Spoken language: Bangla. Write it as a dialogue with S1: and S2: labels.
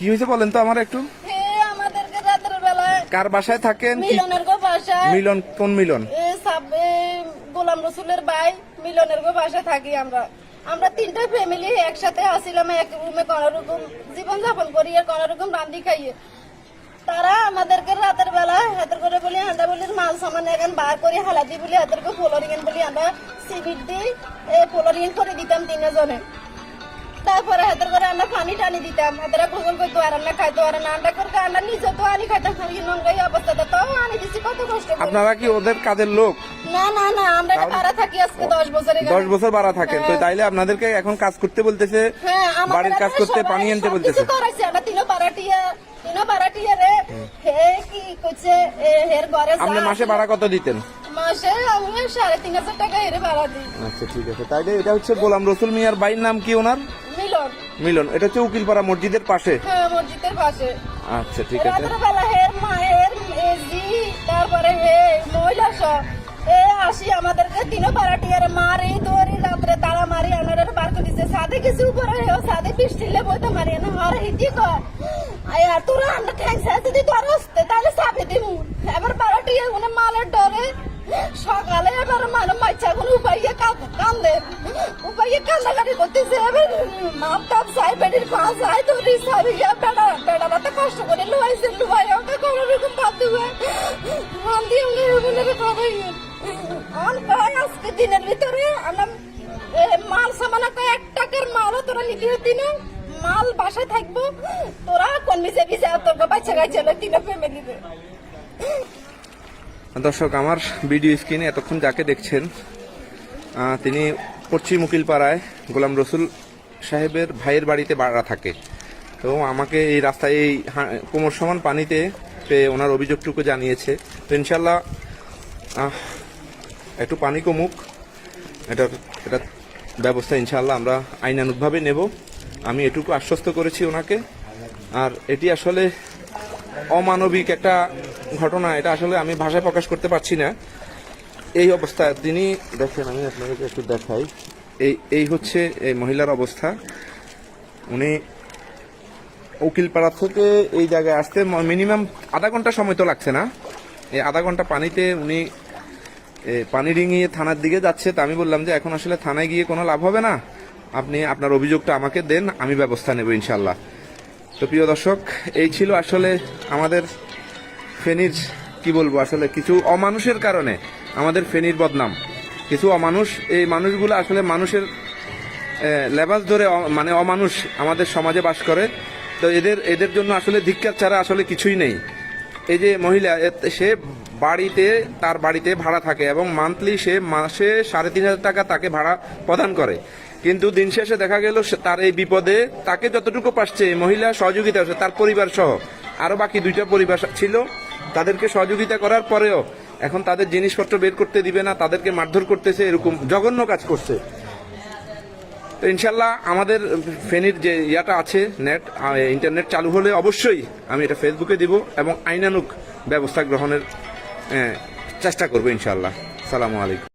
S1: কি হয়েছে বলেন তো আমার একটু?
S2: আমাদেরকে রাতের বেলায়
S1: কার বাসায় থাকেন?
S2: মিলনের গো বাসায়।
S1: মিলন কোন মিলন?
S2: এ সাব গোলাম রসুলের ভাই মিলনের গো বাসায় থাকি আমরা। আমরা তিনটা ফ্যামিলি একসাথে আসিলাম এক রুমে কোন রকম জীবন যাপন করি আর কোন রকম রান্দি খাইয়ে তারা আমাদেরকে রাতের বেলা হাতের করে বলি আমরা বলি মাল সামান এখন বার করে হালাদি বলি হাতেরকে ফ্লোরিং বলি আমরা সিমেন্ট দিই এ ফ্লোরিং করে দিতাম তিনজনে। তারপরে হাতের করে আমরা পানি টানি দিতাম হাতেরা গোসল করতে পারে না খাইতে পারে না আন্ডা করে আমরা নিজে তো আনি খাইতাম। খাই নোংরাই অবস্থাতে? তাও আনি দিছি কত কষ্ট
S1: আপনারা কি ওদের কাজের লোক?
S2: না না না আমরা ভাড়া থাকি আজকে দশ বছরে
S1: দশ বছর বাড়া থাকেন। তো তাইলে আপনাদেরকে এখন কাজ করতে বলতেছে
S2: হ্যাঁ
S1: বাড়ির কাজ করতে পানি আনতে বলতেছে।
S2: করাইছে। আমরা তিনো পারাটিয়া তিনো পারাটিয়া রে। হে কি করছে এ, হের ঘরে
S1: আপনি মাসে ভাড়া কত দিতেন?
S2: মাসে আমি সাড়ে তিন হাজার টাকা হেরে ভাড়া দিই।
S1: আচ্ছা ঠিক আছে। তাইলে এটা হচ্ছে গোলাম রসুল মিয়ার বাইর নাম কি ওনার?
S2: মিলন।
S1: মিলন। এটা হচ্ছে উকিলপাড়া মসজিদের পাশে?
S2: হ্যাঁ মসজিদের পাশে।
S1: আচ্ছা ঠিক আছে।
S2: রাতের বেলা হের মায়ের এজি তারপরে হে মহিলা সব এ আসি আমাদেরকে তিনো পারাটিয়ার মারি দৌড়ি রাত্রে তারা মারি আনারে বার করে দিছে সাথে কিছু উপরে হেও সাথে পিস্টিলে বইতে মারি। না আর হিতি কর আয় আর তোরা আমরা ঠ্যাং যদি তোর আসতে তাহলে সাপে দিমু। এবার পারাটিয়া মানে মালের ডরে সকালে এবার মানে মাইচা কোনো উপাইয়ে কান্দে। উপাইয়ে কান্দাকাটি করতেছে। এবার মাপ টাপ সাই বেডির পাঁচ সাই ধরি সারিয়া বেড়া বেড়াটা তো কষ্ট করে লুয়াইছে লুয়াই ওকে কোনো রকম বাদ দেবে। রান্দি আমরা এগুলো খাবাই অন কয় আজকে দিনের ভিতরে আমরা মাল সামানা কয়, এক টাকার মালও তোরা নিতে হতি না। মাল বাসায় থাকব। তোরা কোন মিশে মিশে তোর বাচ্চা গাইছে তিন ফ্যামিলিতে
S1: দর্শক, আমার ভিডিও স্ক্রিনে এতক্ষণ যাকে দেখছেন তিনি পশ্চিম উকিলপাড়ায় গোলাম রসুল সাহেবের ভাইয়ের বাড়িতে বাড়া থাকে। তো আমাকে এই রাস্তায় এই কোমর সমান পানিতে পেয়ে ওনার অভিযোগটুকু জানিয়েছে। তো ইনশাল্লাহ একটু পানি কমুক। এটা এটা ব্যবস্থা ইনশাল্লাহ আমরা আইনানুগভাবে নেব। আমি এটুকু আশ্বস্ত করেছি ওনাকে। আর এটি আসলে অমানবিক একটা ঘটনা এটা আসলে আমি ভাষায় প্রকাশ করতে পারছি না। এই অবস্থা তিনি দেখেন আমি আপনাদেরকে একটু দেখাই। এই এই হচ্ছে এই মহিলার অবস্থা। উনি উকিলপাড়া থেকে এই জায়গায় আসতে মিনিমাম আধা ঘণ্টা সময় তো লাগছে না। এই আধা ঘণ্টা পানিতে উনি পানি ডিঙিয়ে থানার দিকে যাচ্ছে। তা আমি বললাম যে এখন আসলে থানায় গিয়ে কোনো লাভ হবে না? আপনি আপনার অভিযোগটা আমাকে দেন আমি ব্যবস্থা নেব ইনশাল্লাহ তো প্রিয় দর্শক এই ছিল আসলে আমাদের ফেনীর, কি বলব আসলে, কিছু অমানুষের কারণে আমাদের ফেনীর বদনাম। কিছু অমানুষ, এই মানুষগুলো আসলে মানুষের লেবাস ধরে মানে অমানুষ আমাদের সমাজে বাস করে। তো এদের এদের জন্য আসলে ধিক্ষার ছাড়া আসলে কিছুই নেই। এই যে মহিলা সে বাড়িতে, তার বাড়িতে ভাড়া থাকে এবং মান্থলি সে মাসে সাড়ে তিন হাজার টাকা তাকে ভাড়া প্রদান করে। কিন্তু দিন শেষে দেখা গেল তার এই বিপদে তাকে যতটুকু পাচ্ছে মহিলা সহযোগিতা, তার পরিবার সহ আরও বাকি দুইটা পরিবার ছিল। তাদেরকে সহযোগিতা করার পরেও এখন তাদের জিনিসপত্র বের করতে দিবে না, তাদেরকে মারধর করতেছে, এরকম জঘন্য কাজ করছে। তো ইনশাল্লাহ আমাদের ফেনীর যে ইয়াটা আছে, নেট ইন্টারনেট চালু হলে অবশ্যই আমি এটা ফেসবুকে দিব এবং আইনানুক ব্যবস্থা গ্রহণের চেষ্টা করব ইনশাল্লাহ সালামু আলাইকুম।